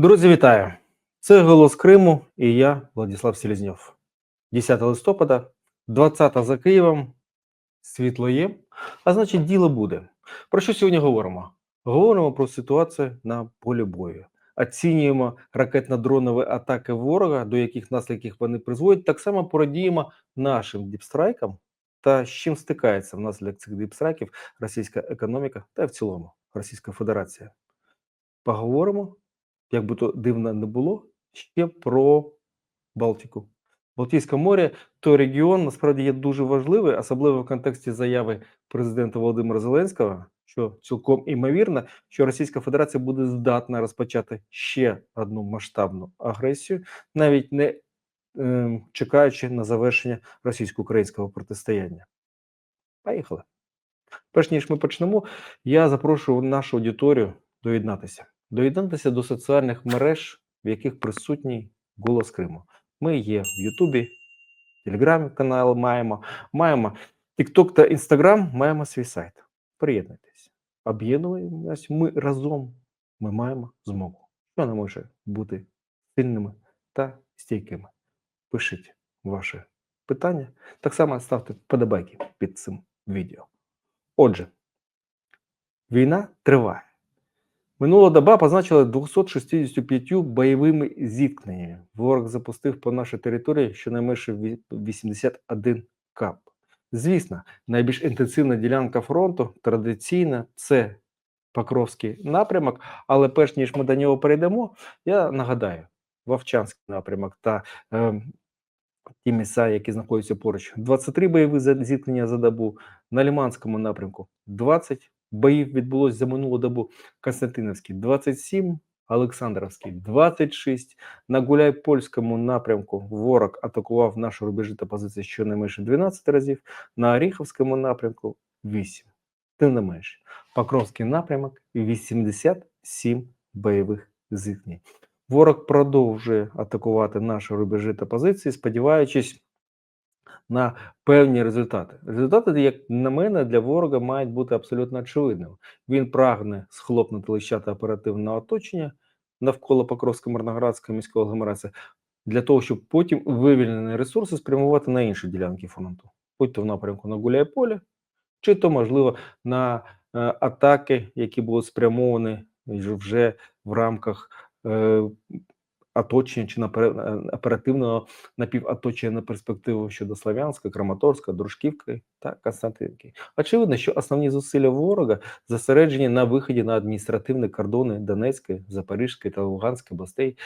Друзі, вітаю! Це Голос Криму і я, Владислав Селезньов. 10 листопада, 20 за Києвом. Світло є, а значить, діло буде. Про що сьогодні говоримо? Говоримо про ситуацію на полі бою. Оцінюємо ракетно-дронові атаки ворога, до яких наслідків вони призводять. Так само порадіємо нашим діпстрайкам та з чим стикається внаслідок цих діпстрайків російська економіка та в цілому Російська Федерація. Поговоримо як би то дивно не було, ще про Балтику. Балтійське море той регіон насправді є дуже важливий, особливо в контексті заяви президента Володимира Зеленського, що цілком імовірно, що Російська Федерація буде здатна розпочати ще одну масштабну агресію, навіть не е, чекаючи на завершення російсько-українського протистояння. Поїхали. Перш ніж ми почнемо, я запрошую нашу аудиторію доєднатися доєднатися до соціальних мереж, в яких присутній голос Криму. Ми є в Ютубі, Телеграмі канал маємо, маємо TikTok та Instagram, маємо свій сайт. Приєднуйтесь, об'єднуємось ми разом. Ми маємо змогу. Що не може бути сильними та стійкими? Пишіть ваші питання. Так само ставте вподобайки під цим відео. Отже, війна триває. Минула доба позначила 265 бойовими зіткненнями. Ворог запустив по нашій території щонайменше 81 кап. Звісно, найбільш інтенсивна ділянка фронту традиційна це Покровський напрямок, але перш ніж ми до нього перейдемо, я нагадаю: Вовчанський напрямок та е, ті місця, які знаходяться поруч, 23 бойові зіткнення за добу, на Ліманському напрямку 20 боїв відбулось за минулу добу Константиновський 27, Олександровський 26. На Гуляйпольському напрямку ворог атакував наші рубежі та позиції щонайменше 12 разів, на Оріховському напрямку 8. Тим не менше, Покровський напрямок 87 бойових зіткнень. Ворог продовжує атакувати наші рубежі та позиції, сподіваючись на певні результати. Результати, як на мене, для ворога мають бути абсолютно очевидними. Він прагне схлопнути лищата оперативного оточення навколо Покровсько мирноградської міської агломерації, для того, щоб потім вивільнені ресурси спрямувати на інші ділянки фронту, будь то в напрямку на Гуляйполе, чи то, можливо, на е, атаки, які будуть спрямовані вже в рамках е, оточення чи на е, напівоточення на перспективу щодо Слов'янська, Краматорська, Дружківки та Константинки. Очевидно, що основні зусилля ворога зосереджені на виході на адміністративні кордони Донецької, Запорізької та Луганської областей.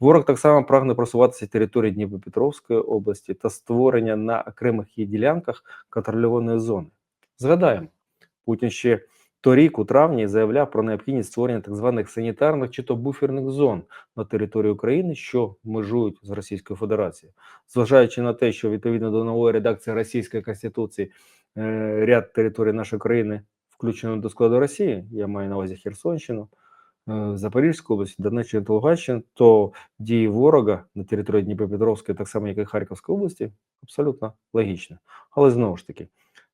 Ворог так само прагне просуватися території Дніпропетровської області та створення на окремих її ділянках контрольованої зони. Згадаємо, Путін ще Торік у травні заявляв про необхідність створення так званих санітарних чи то буферних зон на території України, що межують з Російською Федерацією, зважаючи на те, що відповідно до нової редакції Російської Конституції е, ряд територій нашої країни включено до складу Росії, я маю на увазі Херсонщину, е, Запорізьку область, Донеччину та Луганщину, то дії ворога на території Дніпропетровської, так само як і Харківської області, абсолютно логічно. Але знову ж таки.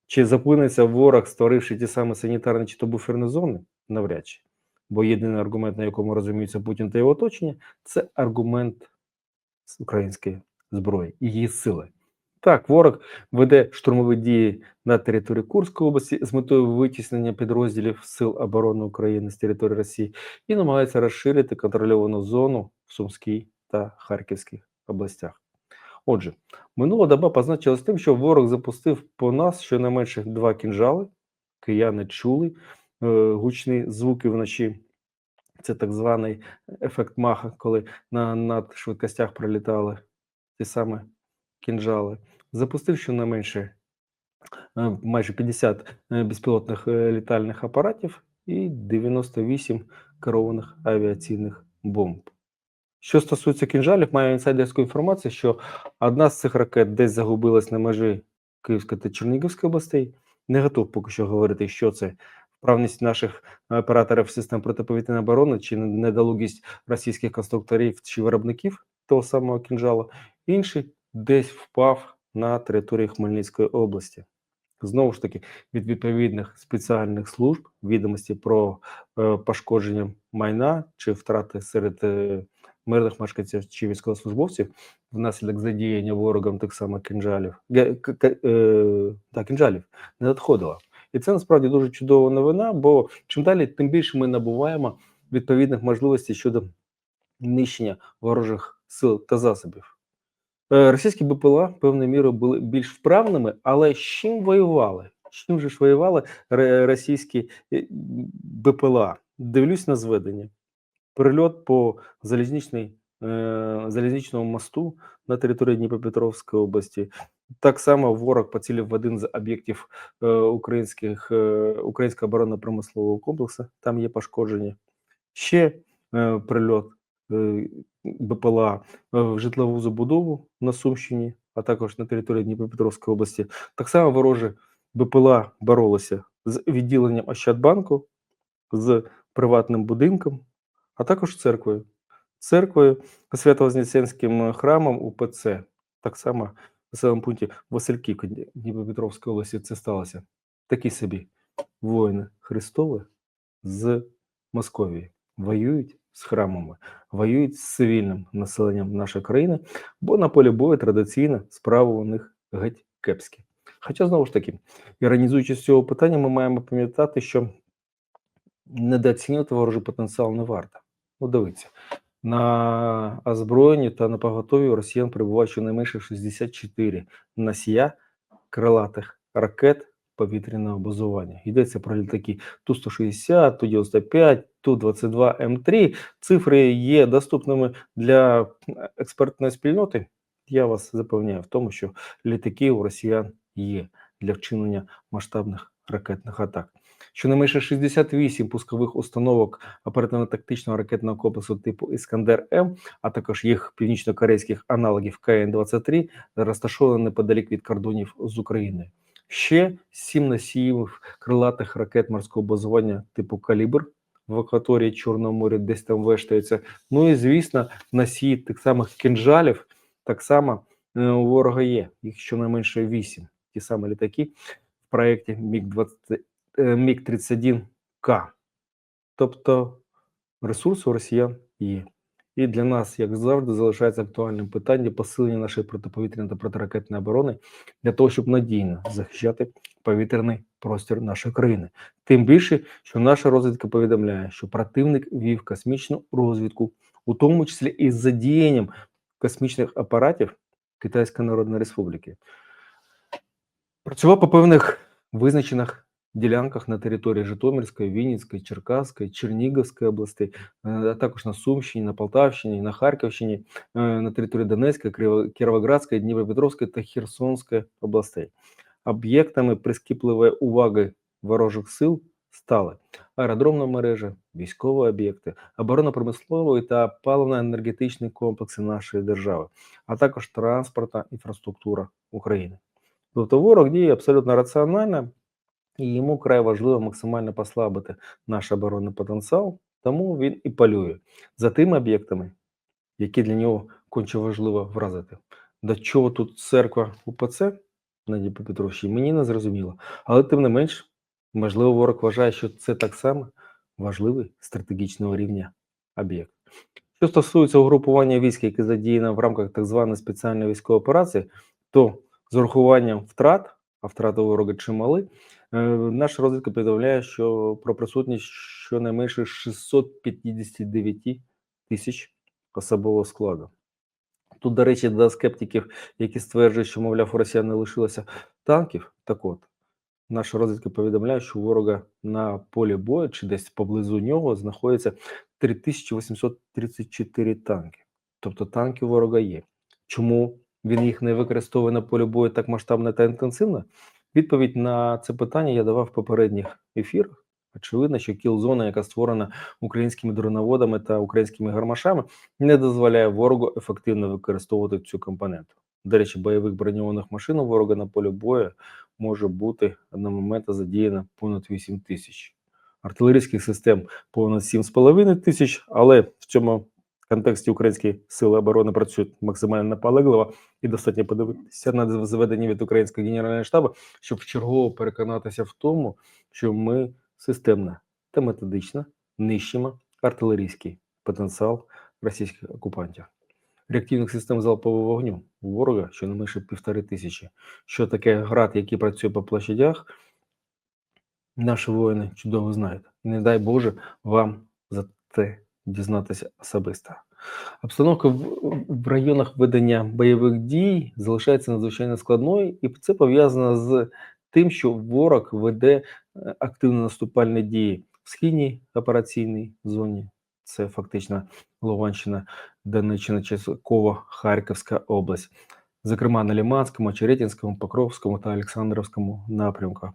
Чи зупиниться ворог, створивши ті самі санітарні чи то буферні зони? Навряд чи. Бо єдиний аргумент, на якому розуміються Путін та його оточення, це аргумент української зброї і її сили. Так, ворог веде штурмові дії на території Курської області з метою витіснення підрозділів Сил оборони України з території Росії і намагається розширити контрольовану зону в Сумській та Харківській областях. Отже, минула доба позначилась тим, що ворог запустив по нас щонайменше два кінжали. Кияни чули е, гучні звуки вночі. Це так званий ефект маха, коли на надшвидкостях пролітали ті самі кінжали. Запустив щонайменше е, майже 50 е, безпілотних е, літальних апаратів і 98 керованих авіаційних бомб. Що стосується кінжалів, маю інсайдерську інформацію, що одна з цих ракет десь загубилась на межі Київської та Чернігівської областей. Не готов поки що говорити, що це вправність наших операторів систем протиповітряної оборони чи недолугість російських конструкторів чи виробників того самого кінжала. Інший десь впав на території Хмельницької області. Знову ж таки, від відповідних спеціальних служб відомості про е, пошкодження майна чи втрати серед е, мирних мешканців чи військовослужбовців внаслідок задіяння ворогом так само кінжалів, та, кінжалів не надходило. І це насправді дуже чудова новина, бо чим далі, тим більше ми набуваємо відповідних можливостей щодо нищення ворожих сил та засобів. Е, Російські БПЛА певною мірою були більш вправними, але з чим воювали? З чим же ж воювали російські е, БПЛА? Дивлюсь на зведення. Прильот по залізничній, е, залізничному мосту на території Дніпропетровської області. Так само ворог поцілив в один з об'єктів е, українських, е, українського оборонно-промислового комплексу. Там є пошкодження. Ще е, прильот е, БПЛА в житлову забудову на Сумщині, а також на території Дніпропетровської області. Так само вороже БПЛА боролося з відділенням Ощадбанку, з приватним будинком, а також церквою. Церквою Свято-Вознесенським храмом УПЦ. Так само в населеному пункті Васильківка Дніпропетровської області це сталося. Такі собі воїни Христові з Московії воюють з храмами, воюють з цивільним населенням нашої країни, бо на полі бою традиційно справи у них геть кепські. Хоча, знову ж таки, іронізуючи з цього питання, ми маємо пам'ятати, що недооцінювати ворожий потенціал не варто. Ну, дивіться, на озброєнні та на поготові росіян перебуває щонайменше 64 носія крилатих ракет повітряного базування. Йдеться про літаки Ту-160, Ту-95, Ту-22, М3. Цифри є доступними для експертної спільноти. Я вас запевняю в тому, що літаки у росіян є для вчинення масштабних ракетних атак. Щонайменше 68 пускових установок оперативно-тактичного ракетного комплексу типу Іскандер М, а також їх північно-корейських аналогів КН-23 розташовані неподалік від кордонів з Україною. Ще сім носіїв крилатих ракет морського базування типу Калібр в акваторії Чорного моря, десь там вештаються. Ну і звісно, носії тих самих кінжалів так само е, у ворога є. Їх щонайменше вісім. Ті самі літаки в проєкті Міг-20 е, Міг-31К. Тобто ресурси у росіян є. І для нас, як завжди, залишається актуальним питання посилення нашої протиповітряної та протиракетної оборони для того, щоб надійно захищати повітряний простір нашої країни. Тим більше, що наша розвідка повідомляє, що противник вів космічну розвідку, у тому числі із задіянням космічних апаратів Китайської Народної Республіки. Працював по певних визначених ділянках на території Житомирської, Вінницької, Черкаської, Чернігівської областей, е, а також на Сумщині, на Полтавщині, на Харківщині, е, на території Донецької, Кіровоградської, Дніпропетровської та Херсонської областей. Об'єктами прискіпливої уваги ворожих сил стали аеродромна мережа, військові об'єкти, оборонно-промисловий та паливно-енергетичні комплекси нашої держави, а також транспортна інфраструктура України. Тобто ворог діє абсолютно раціонально, і йому край важливо максимально послабити наш оборонний потенціал, тому він і полює за тими об'єктами, які для нього конче важливо вразити. До чого тут церква УПЦ на Дніпропетровщині, мені не зрозуміло. Але тим не менш, можливо, ворог вважає, що це так само важливий стратегічного рівня об'єкт. Що стосується угрупування військ, яке задіяно в рамках так званої спеціальної військової операції, то з урахуванням втрат, а втрати ворога чимали, наша розвідка повідомляє, що про присутність щонайменше 659 тисяч особового складу. Тут, до речі, до скептиків, які стверджують, що, мовляв, у росіян не лишилося танків, так от, наша розвідка повідомляє, що ворога на полі бою чи десь поблизу нього знаходиться 3834 танки. Тобто танки ворога є. Чому він їх не використовує на полі бою так масштабно та інтенсивно? Відповідь на це питання я давав в попередніх ефірах. Очевидно, що кіл-зона, яка створена українськими дроноводами та українськими гармашами, не дозволяє ворогу ефективно використовувати цю компоненту. До речі, бойових броньованих машин у ворога на полі бою може бути одномоментно задіяно понад 8 тисяч. Артилерійських систем понад 7,5 тисяч, але в цьому В контексті українські сили оборони працюють максимально наполегливо і достатньо подивитися на зведення від українського генерального штабу, щоб вчергово переконатися в тому, що ми системно та методично нищимо артилерійський потенціал російських окупантів. Реактивних систем залпового вогню у ворога щонайменше півтори тисячі. Що таке град, який працює по площадях, наші воїни чудово знають. Не дай Боже вам за це дізнатися особисто. Обстановка в, районах ведення бойових дій залишається надзвичайно складною, і це пов'язано з тим, що ворог веде е, активно наступальні дії в східній операційній зоні. Це фактично Луганщина, Донеччина, Частково, Харківська область, зокрема на Лиманському, Черетінському, Покровському та Олександровському напрямках.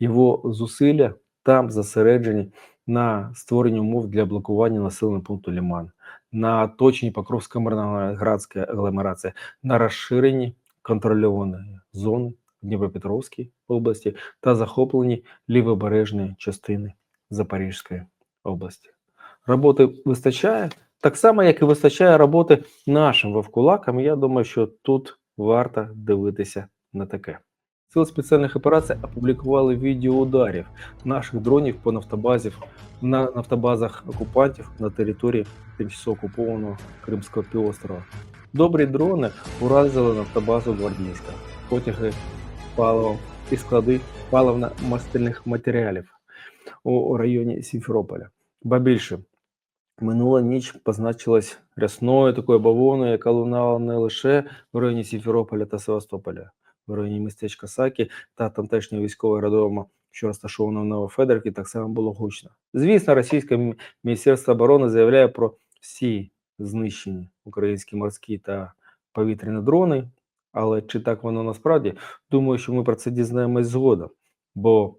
Його зусилля там зосереджені на створенні умов для блокування населеного пункту Лиман, на оточенні Покровсько-Мирноградської агломерації, на розширенні контрольованої зони в Дніпропетровській області та захопленні лівобережної частини Запорізької області. Роботи вистачає, так само, як і вистачає роботи нашим вовкулакам. Я думаю, що тут варто дивитися на таке. Сили спеціальних операцій опублікували відео ударів наших дронів по нафтобазі на нафтобазах окупантів на території тимчасово окупованого Кримського півострова. Добрі дрони уразили нафтобазу Гвардійська, потяги паливом і склади паливно-мастильних матеріалів у районі Сімферополя. Ба більше, минула ніч позначилась рясною такою бавовною, яка лунала не лише в районі Сімферополя та Севастополя, в районі містечка Сакі та тамтешнього військового роддому, що розташовано в Новофедерівці, так само було гучно. Звісно, російське міністерство оборони заявляє про всі знищені українські морські та повітряні дрони. Але чи так воно насправді? Думаю, що ми про це дізнаємось згодом, бо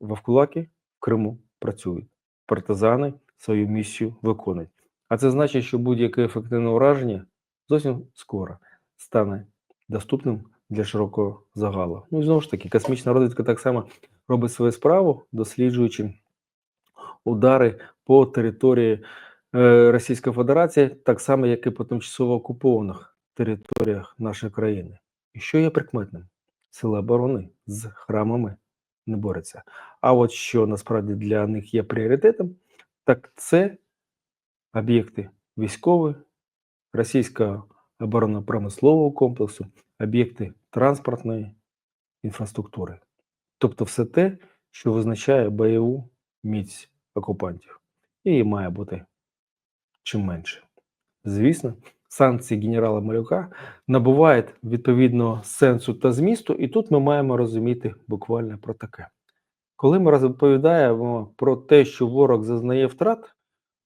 вовкулаки в Криму працюють, партизани свою місію виконують. А це значить, що будь-яке ефективне ураження зовсім скоро стане доступним для широкого загалу. Ну і знову ж таки, космічна розвідка так само робить свою справу, досліджуючи удари по території е, Російської Федерації, так само, як і по тимчасово окупованих територіях нашої країни. І що є прикметним? Сили оборони з храмами не борються. А от що насправді для них є пріоритетом, так це об'єкти військової, російського оборонно-промислового комплексу, об'єкти транспортної інфраструктури. Тобто все те, що визначає бойову міць окупантів. І її має бути чим менше. Звісно, санкції генерала Малюка набувають відповідного сенсу та змісту, і тут ми маємо розуміти буквально про таке. Коли ми розповідаємо про те, що ворог зазнає втрат,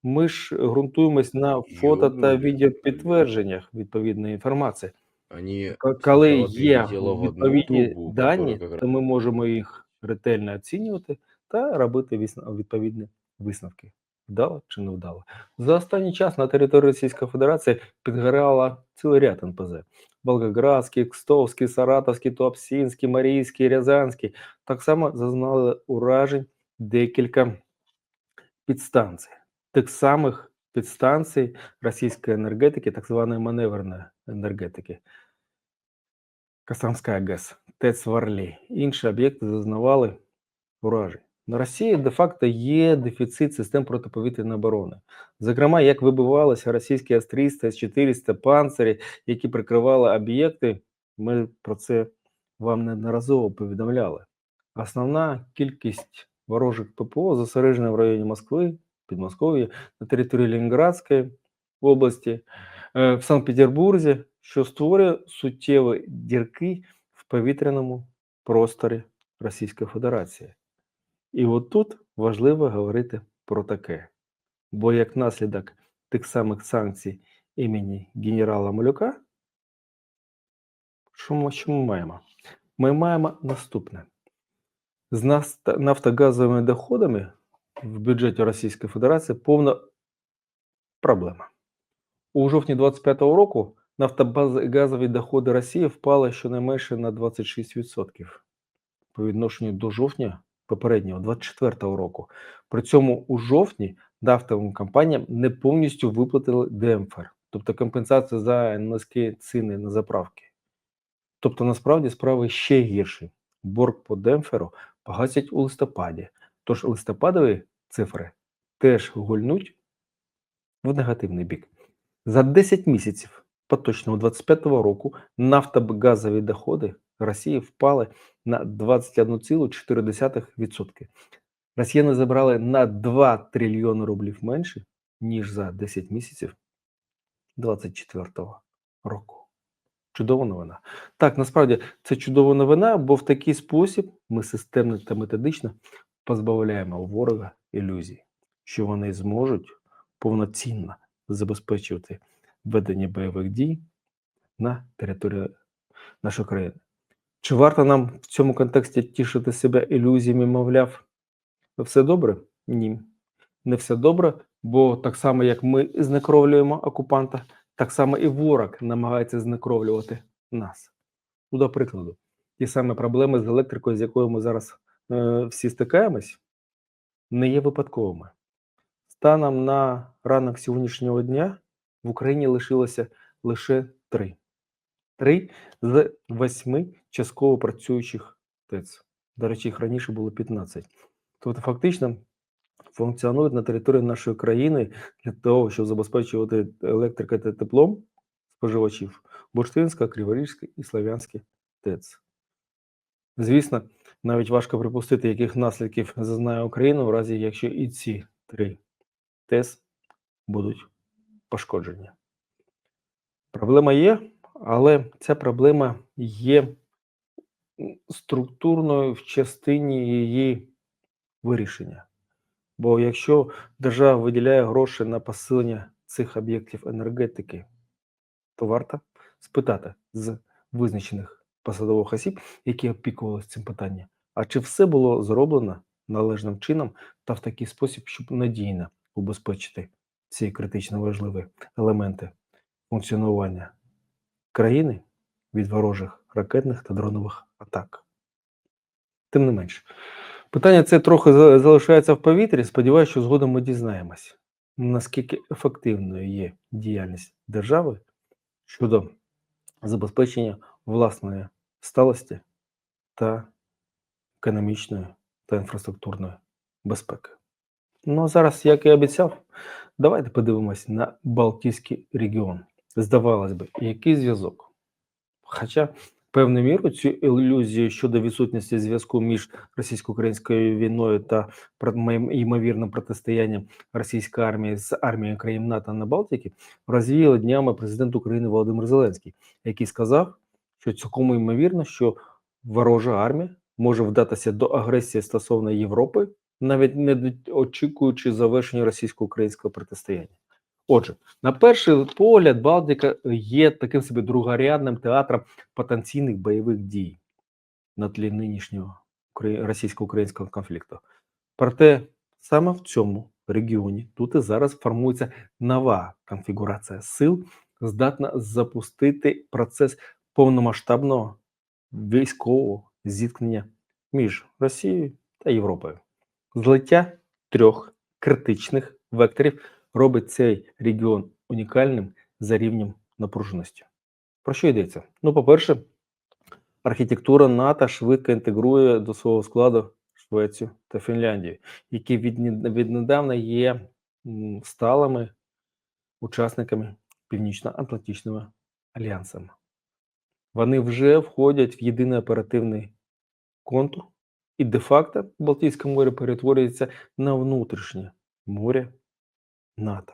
ми ж ґрунтуємось на фото та відеопідтвердженнях відповідної інформації. К- Коли є відповідні дані, то ми можемо їх ретельно оцінювати та робити відповідні висновки. Вдало чи не вдало. За останній час на території Російської Федерації підгорала цілий ряд НПЗ. Волгоградський, Кстовський, Саратовський, Туапсинський, Марійський, Рязанський. Так само зазнали уражень декілька підстанцій. Тих самих підстанцій російської енергетики, так званої маневреної енергетики. Касанська ГЕС, ТЕЦ Варлі. Інші об'єкти зазнавали уражень. На Росії де-факто є дефіцит систем протиповітряної оборони. Зокрема, як вибивалися російські С-300, С-400, панцирі, які прикривали об'єкти, ми про це вам неодноразово повідомляли. Основна кількість ворожих ППО зосереджена в районі Москви, Підмосков'я, на території Ленінградської області, в Санкт-Петербурзі, що створює суттєві дірки в повітряному просторі Російської Федерації. І от тут важливо говорити про таке. Бо як наслідок тих самих санкцій імені генерала Малюка, що ми, що ми маємо? Ми маємо наступне: з нафтогазовими доходами в бюджеті Російської Федерації повна проблема. У жовтні 25-го року нафтобазові доходи Росії впали щонайменше на 26% по відношенню до жовтня попереднього 24-го року. При цьому у жовтні нафтовим компаніям не повністю виплатили ДМФР, тобто компенсацію за низькі ціни на заправки. Тобто, насправді справи ще гірші. Борг по демпферу погасять у листопаді, тож листопадові цифри теж гульнуть в негативний бік. За 10 місяців поточного 25-го року нафтогазові доходи Росії впали на 21,4%. Росіяни забрали на 2 трильйони рублів менше, ніж за 10 місяців 24-го року. Чудова новина. Так, насправді це чудова новина, бо в такий спосіб ми системно та методично позбавляємо ворога ілюзій, що вони зможуть повноцінно забезпечувати ведення бойових дій на території нашої країни. Чи варто нам в цьому контексті тішити себе ілюзіями, мовляв, все добре? Ні, не все добре, бо так само, як ми знекровлюємо окупанта, так само і ворог намагається знекровлювати нас. Ну, до прикладу, ті самі проблеми з електрикою, з якою ми зараз е, всі стикаємось, не є випадковими. Станом на ранок сьогоднішнього дня в Україні лишилося лише три. Три з восьми частково працюючих ТЕЦ. До речі, їх раніше було 15. Тобто, фактично, функціонують на території нашої країни для того, щоб забезпечувати електрикою та теплом споживачів Бурштинська, Криворізька і Слов'янська ТЕЦ. Звісно, навіть важко припустити, яких наслідків зазнає Україна в разі, якщо і ці три ТЕС будуть пошкоджені. Проблема є, але ця проблема є структурною в частині її вирішення. Бо якщо держава виділяє гроші на посилення цих об'єктів енергетики, то варто спитати з визначених посадових осіб, які опікувалися цим питанням, а чи все було зроблено належним чином та в такий спосіб, щоб надійно убезпечити ці критично важливі елементи функціонування країни від ворожих ракетних та дронових атак. Тим не менш, питання це трохи залишається в повітрі. Сподіваюся, що згодом ми дізнаємось, наскільки ефективною є діяльність держави щодо забезпечення власної сталості та економічної та інфраструктурної безпеки. Ну зараз, як і обіцяв, давайте подивимось на Балтійський регіон. Здавалось би, який зв'язок? Хоча певною мірою цю ілюзію щодо відсутності зв'язку між російсько-українською війною та ймовірним протистоянням російської армії з армією країн НАТО на Балтиці розвіяли днями президент України Володимир Зеленський, який сказав, що цілком ймовірно, що ворожа армія може вдатися до агресії стосовно Європи, навіть не очікуючи завершення російсько-українського протистояння. Отже, на перший погляд, Балтика є таким собі другорядним театром потенційних бойових дій на тлі нинішнього російсько-українського конфлікту. Проте саме в цьому регіоні тут і зараз формується нова конфігурація сил, здатна запустити процес повномасштабного військового зіткнення між Росією та Європою. Злиття трьох критичних векторів робить цей регіон унікальним за рівнем напруженості. Про що йдеться? Ну, по-перше, архітектура НАТО швидко інтегрує до свого складу Швецію та Фінляндію, які віднедавна є сталими учасниками Північно-Атлантичного альянсу. Вони вже входять в єдиний оперативний контур, і де-факто Балтійське море перетворюється на внутрішнє море НАТО.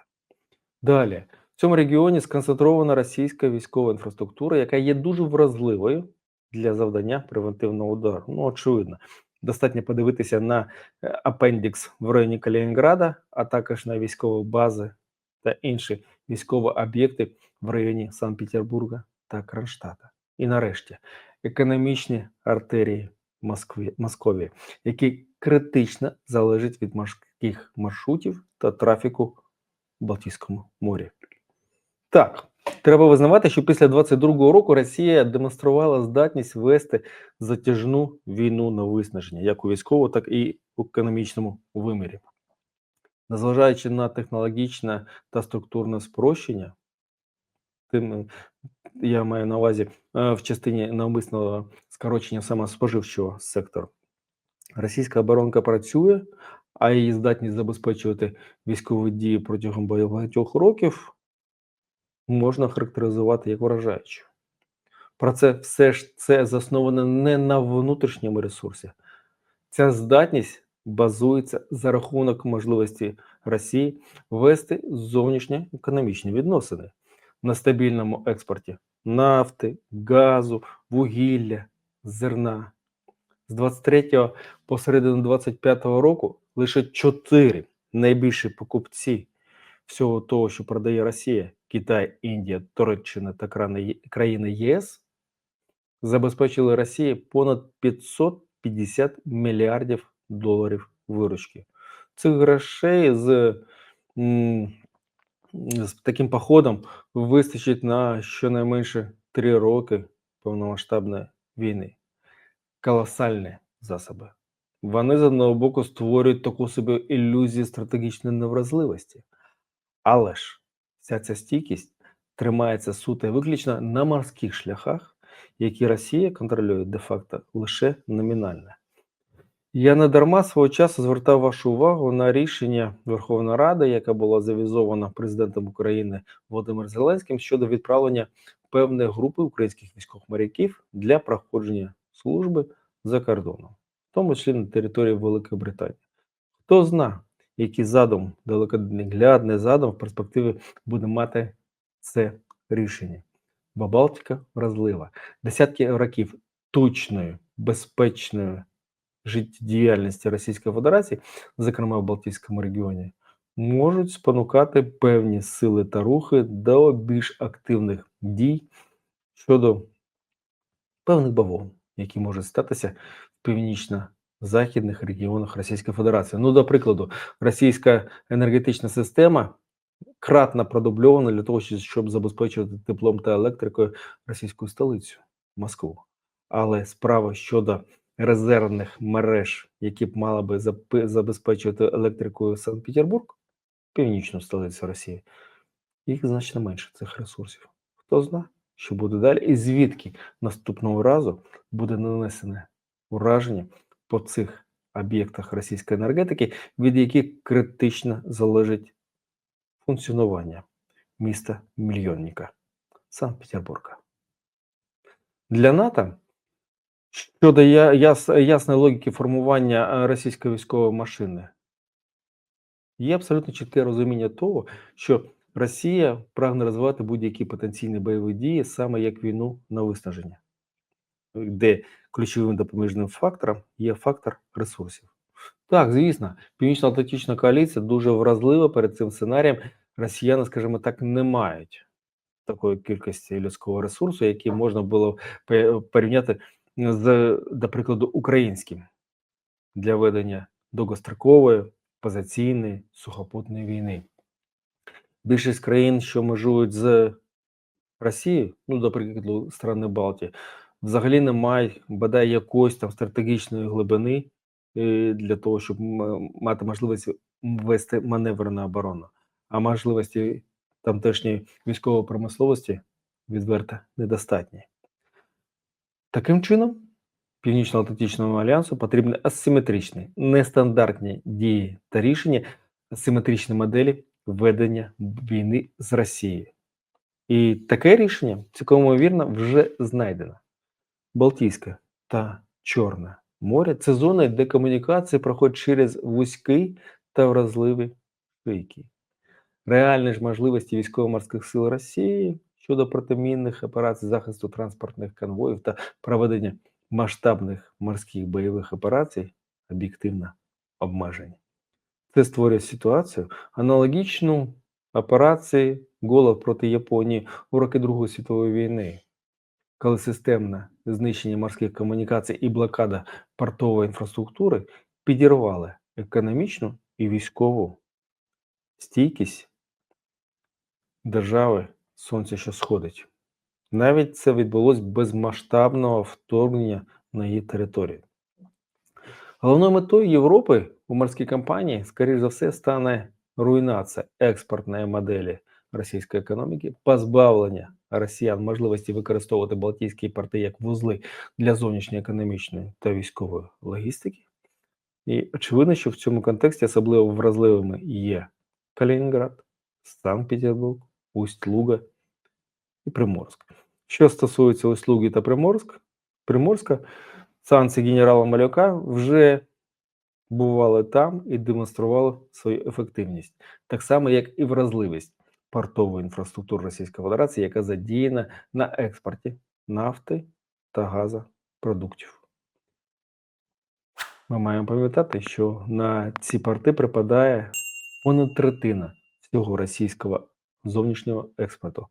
Далі, в цьому регіоні сконцентрована російська військова інфраструктура, яка є дуже вразливою для завдання превентивного удару. Ну, очевидно, достатньо подивитися на е, апендікс в районі Калінінграда, а також на військові бази та інші військові об'єкти в районі Санкт-Петербурга та Кронштадта. І нарешті економічні артерії Москві, Московії, які критично залежать від морських маршрутів та трафіку в Балтійському морі. Так, Треба визнавати, що після 22-го року Росія демонструвала здатність вести затяжну війну на виснаження, як у військовому, так і в економічному вимірі. Незважаючи на технологічне та структурне спрощення, тим я маю на увазі е, в частині навмисного скорочення саме споживчого сектору. Російська оборонка працює, а її здатність забезпечувати військові дії протягом багатьох років можна характеризувати як вражаючу. Про це все ж це засновано не на внутрішньому ресурсі. Ця здатність базується за рахунок можливості Росії вести зовнішні економічні відносини на стабільному експорті нафти, газу, вугілля, зерна. З 23 по середину 25 року лише чотири найбільші покупці всього того, що продає Росія, Китай, Індія, Туреччина та країни ЄС, забезпечили Росії понад 550 мільярдів доларів виручки. Цих грошей з, з таким походом вистачить на щонайменше три роки повномасштабної війни. Колосальні засоби. Вони з одного боку створюють таку собі ілюзію стратегічної невразливості. Але ж вся ця стійкість тримається суто виключно на морських шляхах, які Росія контролює де-факто лише номінально. Я не дарма свого часу звертав вашу увагу на рішення Верховної Ради, яке було завізовано президентом України Володимиром Зеленським щодо відправлення певної групи українських військових моряків для проходження служби за кордоном, в тому числі на території Великої Британії. Хто зна, який задум, далекоглядний задум в перспективі буде мати це рішення. Бо вразлива. Десятки років точної, безпечної життєдіяльності Російської Федерації, зокрема в Балтійському регіоні, можуть спонукати певні сили та рухи до більш активних дій щодо певних бавовн, які можуть статися в північно-західних регіонах Російської Федерації. Ну, до прикладу, російська енергетична система кратно продубльована для того, щоб забезпечувати теплом та електрикою російську столицю Москву. Але справа щодо резервних мереж, які б мали би забезпечувати електрикою Санкт-Петербург, північну столицю Росії, їх значно менше цих ресурсів. Хто знає, що буде далі, і звідки наступного разу буде нанесене ураження по цих об'єктах російської енергетики, від яких критично залежить функціонування міста мільйонника Санкт-Петербурга. Для НАТО щодо яс, ясної логіки формування е, російської військової машини, є абсолютно чітке розуміння того, що Росія прагне розвивати будь-які потенційні бойові дії саме як війну на виснаження, де ключовим допоміжним фактором є фактор ресурсів. Так, звісно, Північно-Атлантична коаліція дуже вразлива перед цим сценарієм. Росіяни, скажімо так, не мають такої кількості людського ресурсу, який можна було порівняти з, до прикладу, українським для ведення довгострокової позиційної сухопутної війни. Більшість країн, що межують з Росією, ну, до прикладу, страни Балтії, взагалі не мають бодай якоїсь там стратегічної глибини е, для того, щоб мати можливість вести маневрну оборону. А можливості тамтешньої військової промисловості відверто недостатні. Таким чином, Північно-Атлантичному альянсу потрібні асиметричні, нестандартні дії та рішення, асиметричні моделі ведення війни з Росією. І таке рішення, цілком ймовірно, вже знайдено. Балтійське та Чорне море це зони, де комунікації проходять через вузький та вразливі шийки. Реальні ж можливості військово-морських сил Росії щодо протимінних операцій захисту транспортних конвоїв та проведення масштабних морських бойових операцій об'єктивно обмежені. Це створює ситуацію аналогічну операції Голод проти Японії у роки Другої світової війни, коли системне знищення морських комунікацій і блокада портової інфраструктури підірвали економічну і військову стійкість держави сонце, що сходить. Навіть це відбулось без масштабного вторгнення на її територію. Головною метою Європи у морській кампанії, скоріш за все, стане руйнація експортної моделі російської економіки, позбавлення росіян можливості використовувати Балтійські порти як вузли для зовнішньої економічної та військової логістики. І очевидно, що в цьому контексті особливо вразливими є Калінінград, Санкт-Петербург, Усть-Луга і Приморськ. Що стосується Усть-Луги та Приморськ, Приморська, санкції генерала Малюка вже бували там і демонстрували свою ефективність, так само, як і вразливість портової інфраструктури Російської Федерації, яка задіяна на експорті нафти та газопродуктів. Ми маємо пам'ятати, що на ці порти припадає понад третина всього російського зовнішнього експорту,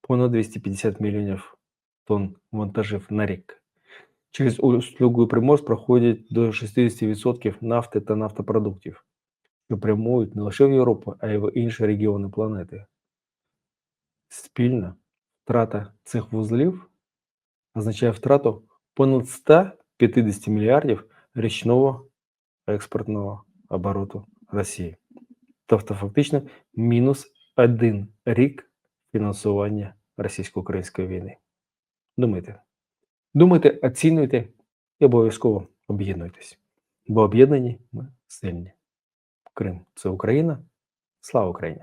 понад 250 мільйонів тонн вантажів на рік. Через Усть-Лугу і Приморськ проходять до 60% нафти та нафтопродуктів, що прямують не лише в Європу, а й в інші регіони планети. Спільна втрата цих вузлів означає втрату понад 150 мільярдів річного експортного обороту Росії. Тобто, фактично, мінус один рік фінансування російсько-української війни. Думайте. Думайте, оцінюйте і обов'язково об'єднуйтесь. Бо об'єднані ми сильні. Крим це Україна. Слава Україні!